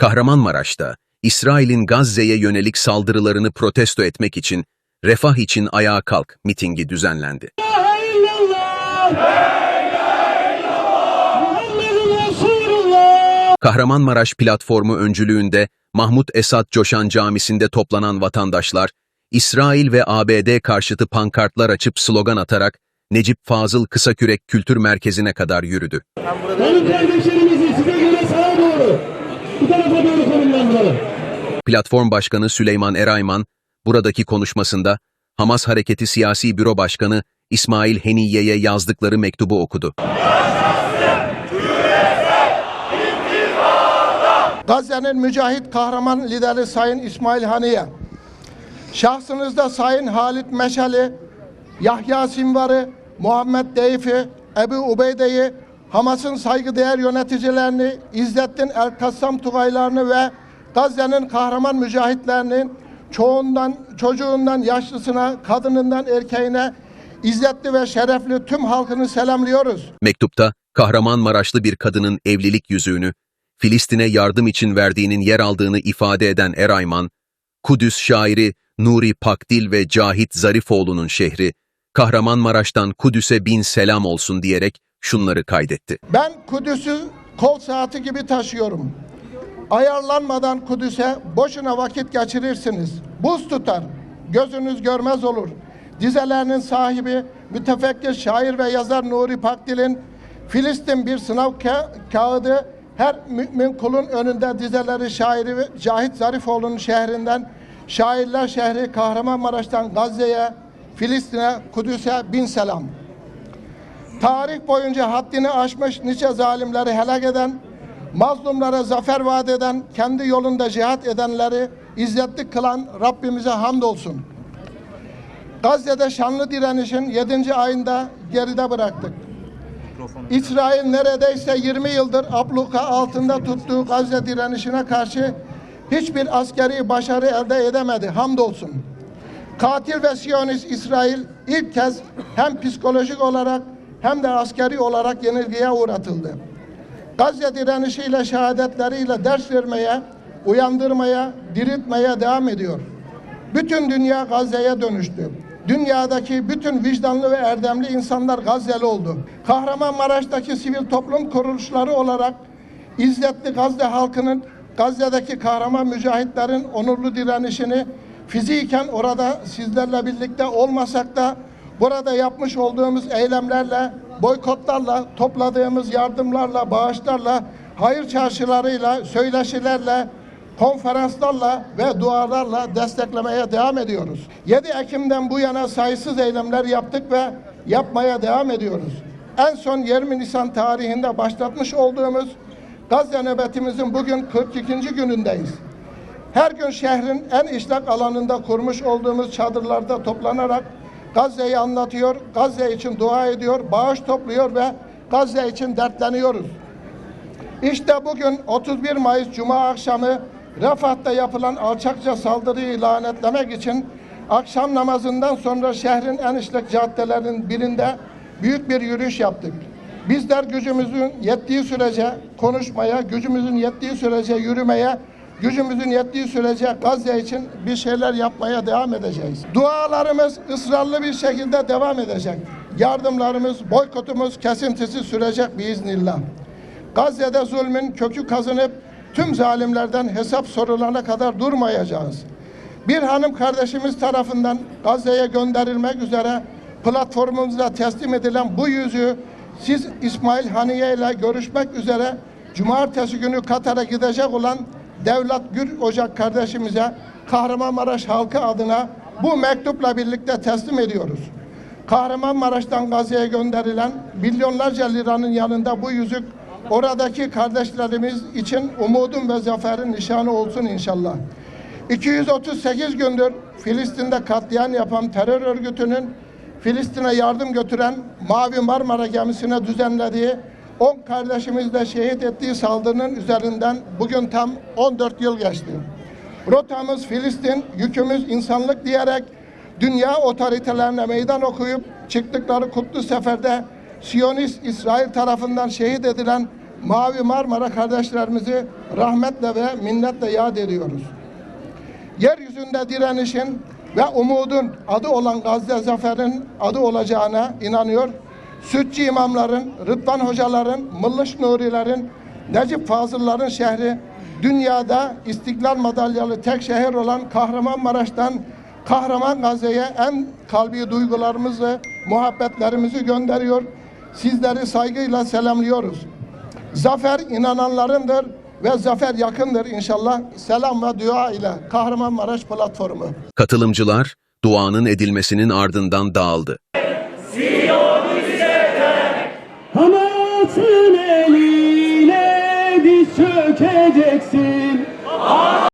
Kahramanmaraş'ta İsrail'in Gazze'ye yönelik saldırılarını protesto etmek için Refah için Ayağa Kalk mitingi düzenlendi. Kahramanmaraş platformu öncülüğünde Mahmut Esat Coşan Camisi'nde toplanan vatandaşlar, İsrail ve ABD karşıtı pankartlar açıp slogan atarak Necip Fazıl Kısakürek Kültür Merkezi'ne kadar yürüdü. Konum kardeşlerimizi size göre sağa doğru. Bu tarafa doğru konumlandıralım. Platform Başkanı Süleyman Erayman, buradaki konuşmasında Hamas Hareketi Siyasi Büro Başkanı İsmail Heniye'ye yazdıkları mektubu okudu. Gazze'nin mücahit kahraman lideri Sayın İsmail Haniye, şahsınızda Sayın Halit Meşali, Yahya Sinvar'ı, Muhammed Deyfi, Ebu Ubeyde'yi, Hamas'ın saygıdeğer yöneticilerini, İzzettin El-Kassam Tugaylarını ve Gazze'nin kahraman mücahitlerini çoğundan, çocuğundan yaşlısına, kadınından erkeğine, izzetli ve şerefli tüm halkını selamlıyoruz. Mektupta Kahramanmaraşlı bir kadının evlilik yüzüğünü Filistin'e yardım için verdiğinin yer aldığını ifade eden Erayman, Kudüs şairi Nuri Pakdil ve Cahit Zarifoğlu'nun şehri, Kahramanmaraş'tan Kudüs'e bin selam olsun diyerek şunları kaydetti. Ben Kudüs'ü kol saati gibi taşıyorum. Ayarlanmadan Kudüs'e boşuna vakit geçirirsiniz. Buz tutar, gözünüz görmez olur. Dizelerinin sahibi mütefekkir şair ve yazar Nuri Pakdil'in Filistin bir sınav ka- kağıdı her mümin kulun önünde dizeleri şairi Cahit Zarifoğlu'nun şehrinden Şairler şehri Kahramanmaraş'tan Gazze'ye, Filistin'e, Kudüs'e bin selam. Tarih boyunca haddini aşmış nice zalimleri helak eden, mazlumlara zafer vaat eden, kendi yolunda cihat edenleri izzetli kılan Rabbimize hamdolsun. Gazze'de şanlı direnişin 7. ayında geride bıraktık. İsrail neredeyse 20 yıldır abluka altında tuttuğu Gazze direnişine karşı hiçbir askeri başarı elde edemedi. Hamdolsun. Katil ve Siyonist İsrail ilk kez hem psikolojik olarak hem de askeri olarak yenilgiye uğratıldı. Gazze direnişiyle şehadetleriyle ders vermeye, uyandırmaya, diriltmeye devam ediyor. Bütün dünya Gazze'ye dönüştü. Dünyadaki bütün vicdanlı ve erdemli insanlar Gazze'li oldu. Kahramanmaraş'taki sivil toplum kuruluşları olarak İzzetli Gazze halkının Gazze'deki kahraman mücahitlerin onurlu direnişini fiziken orada sizlerle birlikte olmasak da burada yapmış olduğumuz eylemlerle, boykotlarla, topladığımız yardımlarla, bağışlarla, hayır çarşılarıyla, söyleşilerle, konferanslarla ve dualarla desteklemeye devam ediyoruz. 7 Ekim'den bu yana sayısız eylemler yaptık ve yapmaya devam ediyoruz. En son 20 Nisan tarihinde başlatmış olduğumuz Gazze nöbetimizin bugün 42. günündeyiz. Her gün şehrin en işlek alanında kurmuş olduğumuz çadırlarda toplanarak Gazze'yi anlatıyor, Gazze için dua ediyor, bağış topluyor ve Gazze için dertleniyoruz. İşte bugün 31 Mayıs Cuma akşamı Rafat'ta yapılan alçakça saldırıyı lanetlemek için akşam namazından sonra şehrin en işlek caddelerinin birinde büyük bir yürüyüş yaptık. Bizler gücümüzün yettiği sürece konuşmaya, gücümüzün yettiği sürece yürümeye, gücümüzün yettiği sürece Gazze için bir şeyler yapmaya devam edeceğiz. Dualarımız ısrarlı bir şekilde devam edecek. Yardımlarımız, boykotumuz kesintisiz sürecek biiznillah. Gazze'de zulmün kökü kazınıp tüm zalimlerden hesap sorulana kadar durmayacağız. Bir hanım kardeşimiz tarafından Gazze'ye gönderilmek üzere platformumuzda teslim edilen bu yüzüğü siz İsmail Haniye ile görüşmek üzere cumartesi günü Katar'a gidecek olan Devlet Gür Ocak kardeşimize Kahramanmaraş halkı adına bu mektupla birlikte teslim ediyoruz. Kahramanmaraş'tan Gazze'ye gönderilen milyonlarca liranın yanında bu yüzük oradaki kardeşlerimiz için umudun ve zaferin nişanı olsun inşallah. 238 gündür Filistin'de katliam yapan terör örgütünün Filistin'e yardım götüren Mavi Marmara gemisine düzenlediği 10 kardeşimizle şehit ettiği saldırının üzerinden bugün tam 14 yıl geçti. Rotamız Filistin, yükümüz insanlık diyerek dünya otoritelerine meydan okuyup çıktıkları kutlu seferde Siyonist İsrail tarafından şehit edilen Mavi Marmara kardeşlerimizi rahmetle ve minnetle yad ediyoruz. Yeryüzünde direnişin ve umudun adı olan Gazze Zafer'in adı olacağına inanıyor. Sütçü imamların, Rıdvan hocaların, Mılış Nurilerin, Necip Fazılların şehri dünyada istiklal madalyalı tek şehir olan Kahramanmaraş'tan Kahraman Gazze'ye en kalbi duygularımızı, muhabbetlerimizi gönderiyor. Sizleri saygıyla selamlıyoruz. Zafer inananlarındır ve zafer yakındır inşallah. Selam ve dua ile Kahramanmaraş platformu. Katılımcılar duanın edilmesinin ardından dağıldı. Hamas'ın eline diz çökeceksin. Allah!